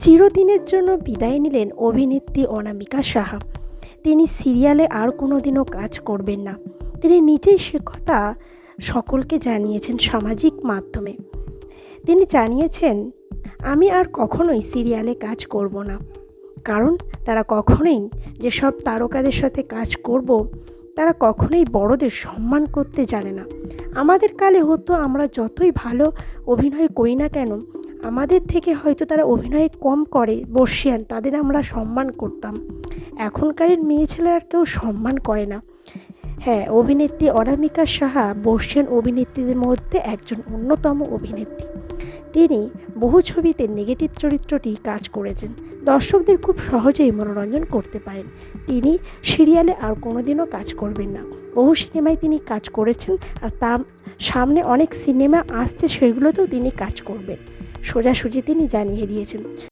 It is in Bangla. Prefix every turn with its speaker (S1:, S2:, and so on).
S1: চিরদিনের জন্য বিদায় নিলেন অভিনেত্রী অনামিকা সাহা। তিনি সিরিয়ালে আর কোনো দিনও কাজ করবেন না। তিনি নিজেই সে কথা সকলকে জানিয়েছেন সামাজিক মাধ্যমে। তিনি জানিয়েছেন, আমি আর কখনোই সিরিয়ালে কাজ করব না। কারণ তারা কখনোই যেসব তারকাদের সাথে কাজ করব, তারা কখনোই বড়দের সম্মান করতে জানে না। আমাদের কালে হতো আমরা যতই ভালো অভিনয় করি না কেন আমাদের থেকে হয়তো তারা অভিনয় কম করে, বর্ষিয়ান, তাদের আমরা সম্মান করতাম। এখনকারের মেয়ে ছেলেরা কেউ সম্মান করে না। হ্যাঁ অভিনেত্রী অনামিকা সাহা বর্ষিয়ান অভিনেত্রীদের মধ্যে একজন অন্যতম অভিনেত্রী। তিনি বহু ছবিতে নেগেটিভ চরিত্রটি কাজ করেছেন। দর্শকদের খুব সহজেই মনোরঞ্জন করতে পারেন। তিনি সিরিয়ালে আর কোনোদিনও কাজ করবেন না। বহু সিনেমায় তিনি কাজ করেছেন আর তার সামনে অনেক সিনেমা আসছে, সেগুলোতেও তিনি কাজ করবেন। সোজাসুজি তিনি জানিয়ে দিয়েছেন।